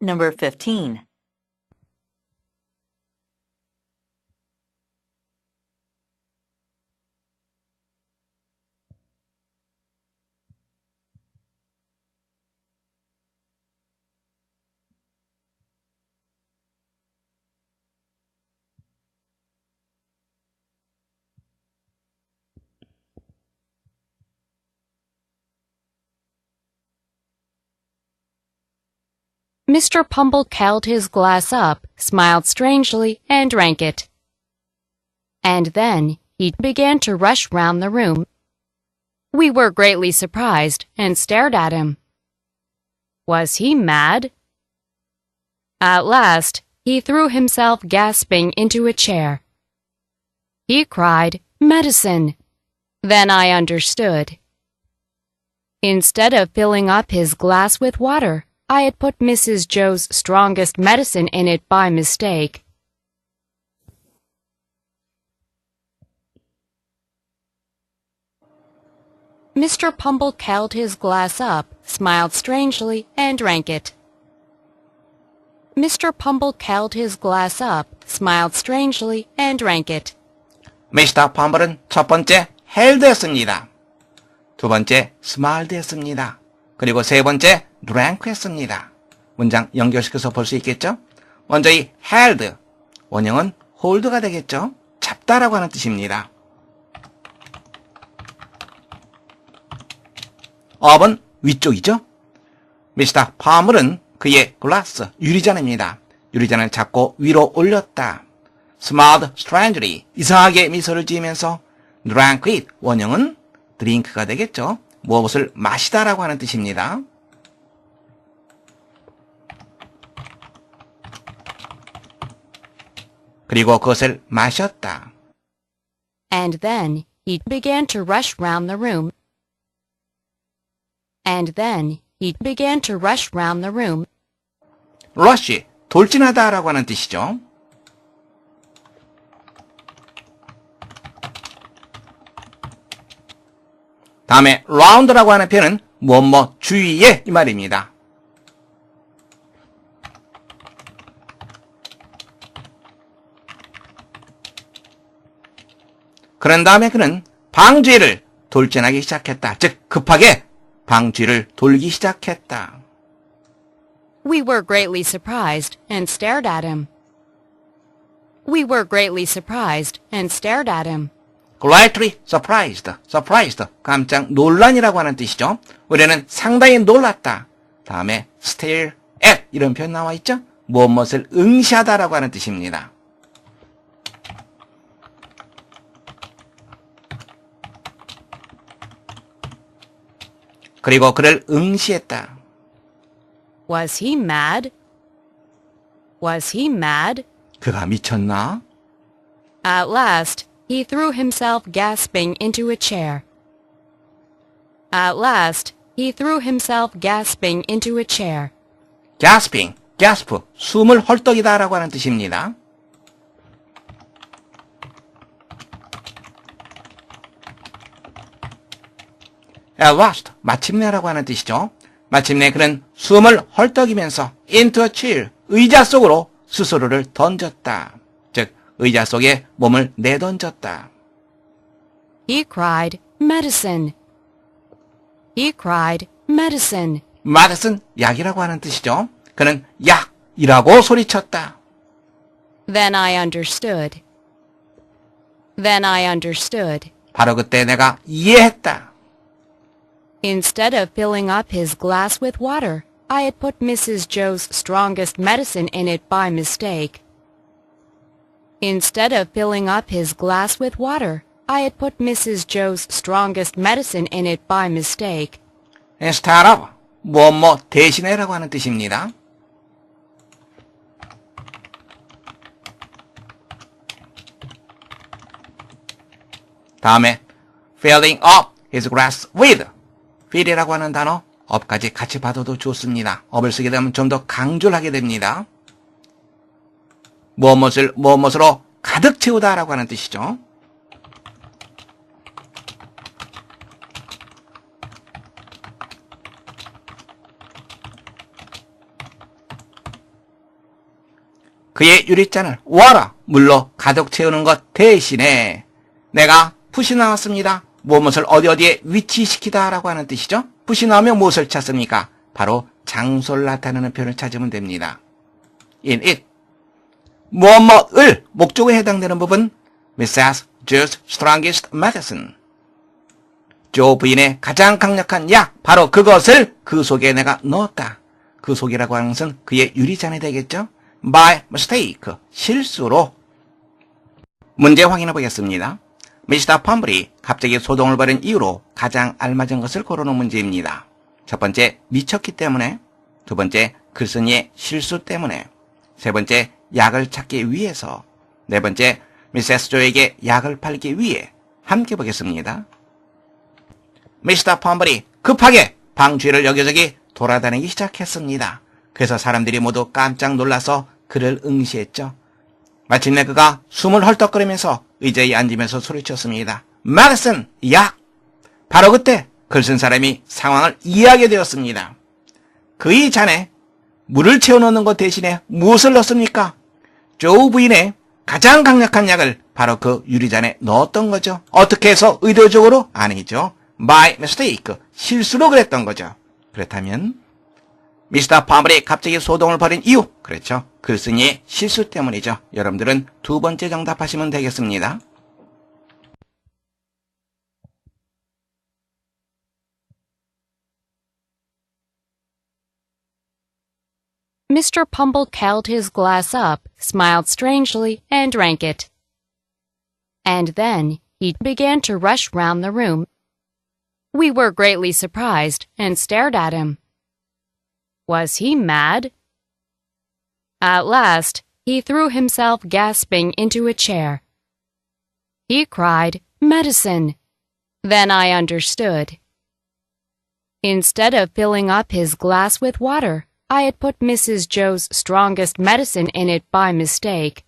Number 15. Mr. Pumble held his glass up, smiled strangely, and drank it. And then he began to rush round the room. We were greatly surprised and stared at him. Was he mad? At last, he threw himself gasping into a chair. He cried, Medicine! Then I understood. Instead of filling up his glass with water, I had put Mrs. Joe's strongest medicine in it by mistake. Mr. Pumble held his glass up, smiled strangely, and drank it. Mr. Pumble held his glass up, smiled strangely, and drank it. 미스터 펌블은 첫 번째 헬드했습니다. 두 번째 스마일드했습니다. 그리고 세 번째 드랭크했습니다. 문장 연결시켜서 볼 수 있겠죠? 먼저 이 held 원형은 hold가 되겠죠? 잡다라고 하는 뜻입니다. 업은 위쪽이죠? 미스터 파물은 그의 글라스 유리잔입니다. 유리잔을 잡고 위로 올렸다. smiled strangely 이상하게 미소를 지으면서 it 원형은 드링크가 되겠죠. 무엇을 마시다라고 하는 뜻입니다. 그리고 그것을 마셨다. And then he began to rush round the room. And then he began to rush round the room. rush, 돌진하다라고 하는 뜻이죠. 다음에 round라고 하는 표현은 뭐뭐 주위에 이 말입니다. 그런 다음에 그는 방주위를 돌진하기 시작했다. 즉 급하게 방주위를 돌기 시작했다. We were greatly surprised and stared at him. We were greatly surprised and stared at him. Greatly surprised, surprised, 깜짝 놀란이라고 하는 뜻이죠. 우리는 상당히 놀랐다. 다음에 stare at 이런 표현 나와 있죠. 무엇을 응시하다라고 하는 뜻입니다. 그리고 그를 응시했다. Was he mad? Was he mad? 그가 미쳤나? At last, he threw himself gasping into a chair. At last, he threw himself gasping into a chair. gasping, gasp, 숨을 헐떡이다 라고 하는 뜻입니다. at last, 마침내라고 하는 뜻이죠. 마침내 그는 숨을 헐떡이면서 into a chair, 의자 속으로 스스로를 던졌다. 즉, 의자 속에 몸을 내던졌다. He cried, Medicine! He cried, Medicine! medicine, 약이라고 하는 뜻이죠. 그는 약이라고 소리쳤다. Then I understood. Then I understood. 바로 그때 내가 이해했다. Instead of filling up his glass with water, I had put Mrs. Joe's strongest medicine in it by mistake. Instead of filling up his glass with water, I had put Mrs. Joe's strongest medicine in it by mistake. instead of, 뭐, 뭐, 대신에라고 하는 뜻입니다. 다음에, filling up his glass with, fill이라고 하는 단어, up까지 같이 받아도 좋습니다. up을 쓰게 되면 좀 더 강조를 하게 됩니다. 무엇을, 무엇으로 가득 채우다라고 하는 뜻이죠. 그의 유리잔을 와라 물로 가득 채우는 것 대신에 내가 붓이 나왔습니다. 무엇을 어디 어디에 위치시키다라고 하는 뜻이죠. 붓이 나오면 무엇을 찾습니까? 바로 장소를 나타내는 표현을 찾으면 됩니다. in it. 무엇뭐을 목적에 해당되는 부분 Mrs. Joe's strongest medicine. 조 부인의 가장 강력한 약 바로 그것을 그 속에 내가 넣었다. 그 속이라고 하는 것은 그의 유리잔이 되겠죠? by mistake 실수로 문제 확인해 보겠습니다. 미스터 펌블이 갑자기 소동을 벌인 이유로 가장 알맞은 것을 고르는 문제입니다. 첫 번째, 미쳤기 때문에. 두 번째, 글쓴이의 실수 때문에. 세 번째, 약을 찾기 위해서. 네 번째, 미세스 조에게 약을 팔기 위해. 함께 보겠습니다. 미스터 펌블이 급하게 방 뒤를 여기저기 돌아다니기 시작했습니다. 그래서 사람들이 모두 깜짝 놀라서 그를 응시했죠. 마침내 그가 숨을 헐떡거리면서 의자에 앉으면서 소리쳤습니다. 마르슨, 야! 바로 그때 글 쓴 사람이 상황을 이해하게 되었습니다. 그의 잔에 물을 채워넣는 것 대신에 무엇을 넣습니까? 조우 부인의 가장 강력한 약을 바로 그 유리잔에 넣었던 거죠. 어떻게 해서 의도적으로? 아니죠. by mistake. 실수로 그랬던 거죠. 그렇다면 미스터 파블이 갑자기 소동을 벌인 이유 그렇죠. 글쓴이의 실수 때문이죠. 여러분들은 두 번째 정답하시면 되겠습니다. Mr. Pumble held his glass up, smiled strangely, and drank it. And then he began to rush round the room. We were greatly surprised and stared at him. Was he mad? At last, he threw himself gasping into a chair. He cried, Medicine! Then I understood. Instead of filling up his glass with water, I had put Mrs. Joe's strongest medicine in it by mistake.